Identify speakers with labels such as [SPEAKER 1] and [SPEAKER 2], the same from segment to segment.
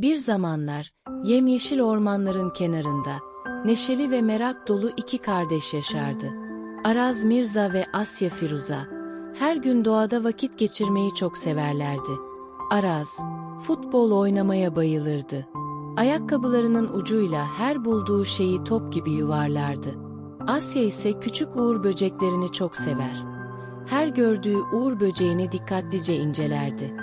[SPEAKER 1] Bir zamanlar, yemyeşil ormanların kenarında, neşeli ve merak dolu iki kardeş yaşardı. Araz Mirza ve Asya Firuza, her gün doğada vakit geçirmeyi çok severlerdi. Araz, futbol oynamaya bayılırdı. Ayakkabılarının ucuyla her bulduğu şeyi top gibi yuvarlardı. Asya ise küçük uğur böceklerini çok sever. Her gördüğü uğur böceğini dikkatlice incelerdi.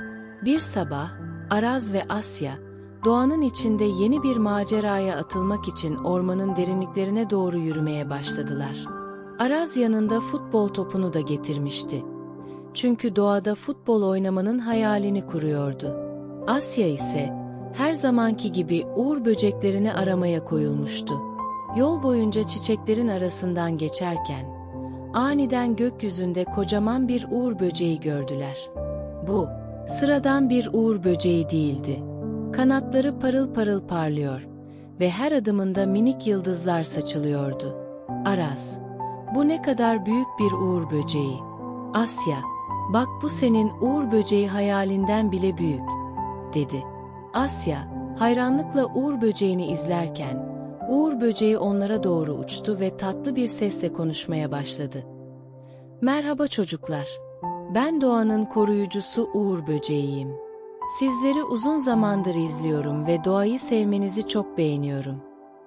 [SPEAKER 1] Bir sabah, Araz ve Asya, doğanın içinde yeni bir maceraya atılmak için ormanın derinliklerine doğru yürümeye başladılar. Araz yanında futbol topunu da getirmişti. Çünkü doğada futbol oynamanın hayalini kuruyordu. Asya ise her zamanki gibi uğur böceklerini aramaya koyulmuştu. Yol boyunca çiçeklerin arasından geçerken aniden gökyüzünde kocaman bir uğur böceği gördüler. Bu sıradan bir uğur böceği değildi. Kanatları parıl parıl parlıyor ve her adımında minik yıldızlar saçılıyordu. Aras, bu ne kadar büyük bir uğur böceği. Asya, bak bu senin uğur böceği hayalinden bile büyük, dedi. Asya, hayranlıkla uğur böceğini izlerken, uğur böceği onlara doğru uçtu ve tatlı bir sesle konuşmaya başladı. Merhaba çocuklar, ben doğanın koruyucusu uğur böceğiyim. Sizleri uzun zamandır izliyorum ve doğayı sevmenizi çok beğeniyorum.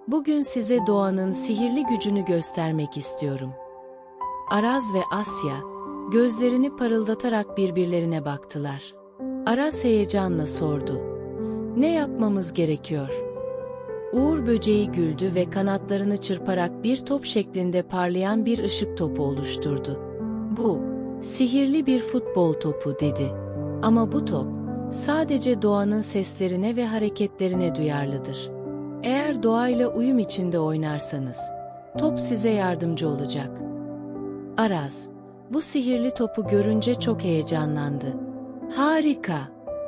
[SPEAKER 1] Bugün size doğanın sihirli gücünü göstermek istiyorum. Araz ve Asya, gözlerini parıldatarak birbirlerine baktılar. Araz heyecanla sordu. Ne yapmamız gerekiyor? Uğur böceği güldü ve kanatlarını çırparak bir top şeklinde parlayan bir ışık topu oluşturdu. Bu, sihirli bir futbol topu dedi. Ama bu top, sadece doğanın seslerine ve hareketlerine duyarlıdır. Eğer doğayla uyum içinde oynarsanız, top size yardımcı olacak. Araz, bu sihirli topu görünce çok heyecanlandı. Harika!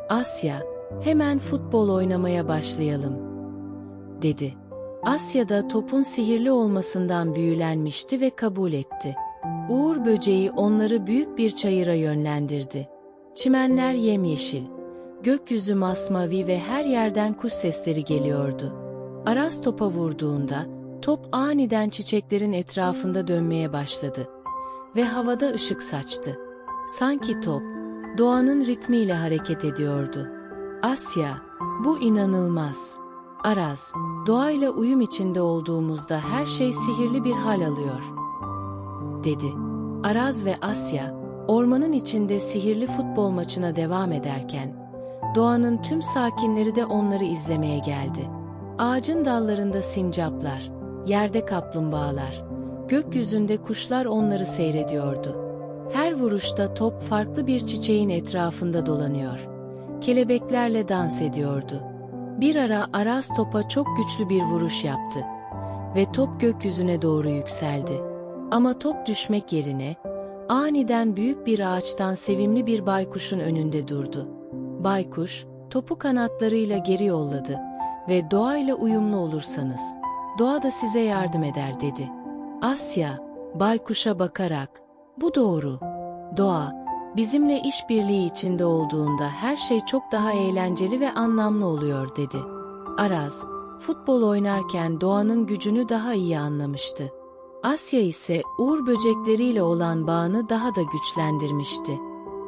[SPEAKER 1] Asya, hemen futbol oynamaya başlayalım, dedi. Asya da topun sihirli olmasından büyülenmişti ve kabul etti. Uğur böceği onları büyük bir çayıra yönlendirdi. Çimenler yemyeşil, gökyüzü masmavi ve her yerden kuş sesleri geliyordu. Aras topa vurduğunda, top aniden çiçeklerin etrafında dönmeye başladı ve havada ışık saçtı. Sanki top, doğanın ritmiyle hareket ediyordu. Asya, bu inanılmaz. Araz, doğayla uyum içinde olduğumuzda her şey sihirli bir hal alıyor, dedi. Araz ve Asya, ormanın içinde sihirli futbol maçına devam ederken, doğanın tüm sakinleri de onları izlemeye geldi. Ağacın dallarında sincaplar, yerde kaplumbağalar, gökyüzünde kuşlar onları seyrediyordu. Her vuruşta top farklı bir çiçeğin etrafında dolanıyor. Kelebeklerle dans ediyordu. Bir ara Aras topa çok güçlü bir vuruş yaptı ve top gökyüzüne doğru yükseldi. Ama top düşmek yerine aniden büyük bir ağaçtan sevimli bir baykuşun önünde durdu. Baykuş topu kanatlarıyla geri yolladı ve doğayla uyumlu olursanız doğa da size yardım eder dedi. Asya baykuşa bakarak bu doğru. Doğa bizimle işbirliği içinde olduğunda her şey çok daha eğlenceli ve anlamlı oluyor dedi. Araz, futbol oynarken doğanın gücünü daha iyi anlamıştı. Asya ise uğur böcekleriyle olan bağını daha da güçlendirmişti.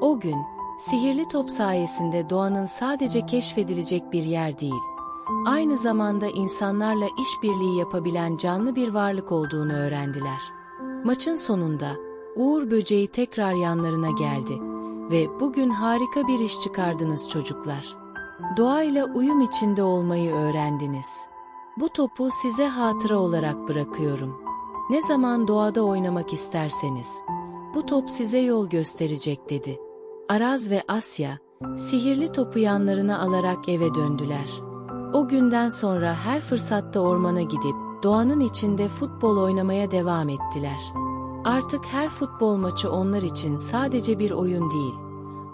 [SPEAKER 1] O gün, sihirli top sayesinde doğanın sadece keşfedilecek bir yer değil, aynı zamanda insanlarla işbirliği yapabilen canlı bir varlık olduğunu öğrendiler. Maçın sonunda, Uğur böceği tekrar yanlarına geldi ve bugün harika bir iş çıkardınız çocuklar. Doğayla uyum içinde olmayı öğrendiniz. Bu topu size hatıra olarak bırakıyorum. Ne zaman doğada oynamak isterseniz, bu top size yol gösterecek dedi. Araz ve Asya, sihirli topu yanlarına alarak eve döndüler. O günden sonra her fırsatta ormana gidip, doğanın içinde futbol oynamaya devam ettiler. Artık her futbol maçı onlar için sadece bir oyun değil,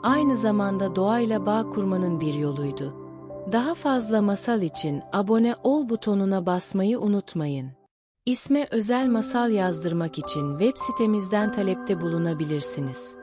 [SPEAKER 1] aynı zamanda doğayla bağ kurmanın bir yoluydu. Daha fazla masal için abone ol butonuna basmayı unutmayın. İsme özel masal yazdırmak için web sitemizden talepte bulunabilirsiniz.